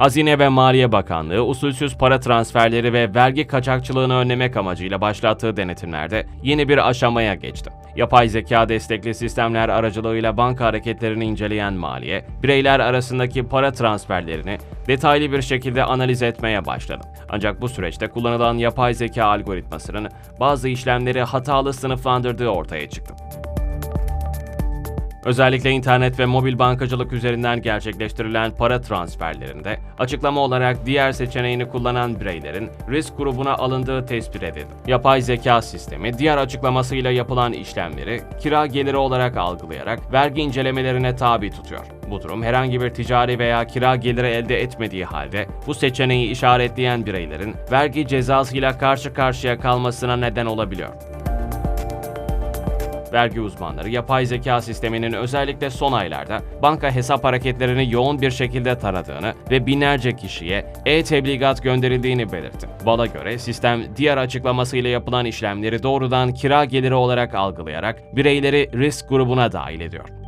Hazine ve Maliye Bakanlığı usulsüz para transferleri ve vergi kaçakçılığını önlemek amacıyla başlattığı denetimlerde yeni bir aşamaya geçti. Yapay zeka destekli sistemler aracılığıyla banka hareketlerini inceleyen maliye, bireyler arasındaki para transferlerini detaylı bir şekilde analiz etmeye başladı. Ancak bu süreçte kullanılan yapay zeka algoritmasının bazı işlemleri hatalı sınıflandırdığı ortaya çıktı. Özellikle internet ve mobil bankacılık üzerinden gerçekleştirilen para transferlerinde açıklama olarak diğer seçeneğini kullanan bireylerin risk grubuna alındığı tespit edildi. Yapay zeka sistemi diğer açıklamasıyla yapılan işlemleri kira geliri olarak algılayarak vergi incelemelerine tabi tutuyor. Bu durum herhangi bir ticari veya kira geliri elde etmediği halde bu seçeneği işaretleyen bireylerin vergi cezasıyla karşı karşıya kalmasına neden olabiliyor. Vergi uzmanları yapay zeka sisteminin özellikle son aylarda banka hesap hareketlerini yoğun bir şekilde taradığını ve binlerce kişiye e-tebligat gönderildiğini belirtti. Bala göre sistem diğer açıklamasıyla yapılan işlemleri doğrudan kira geliri olarak algılayarak bireyleri risk grubuna dahil ediyor.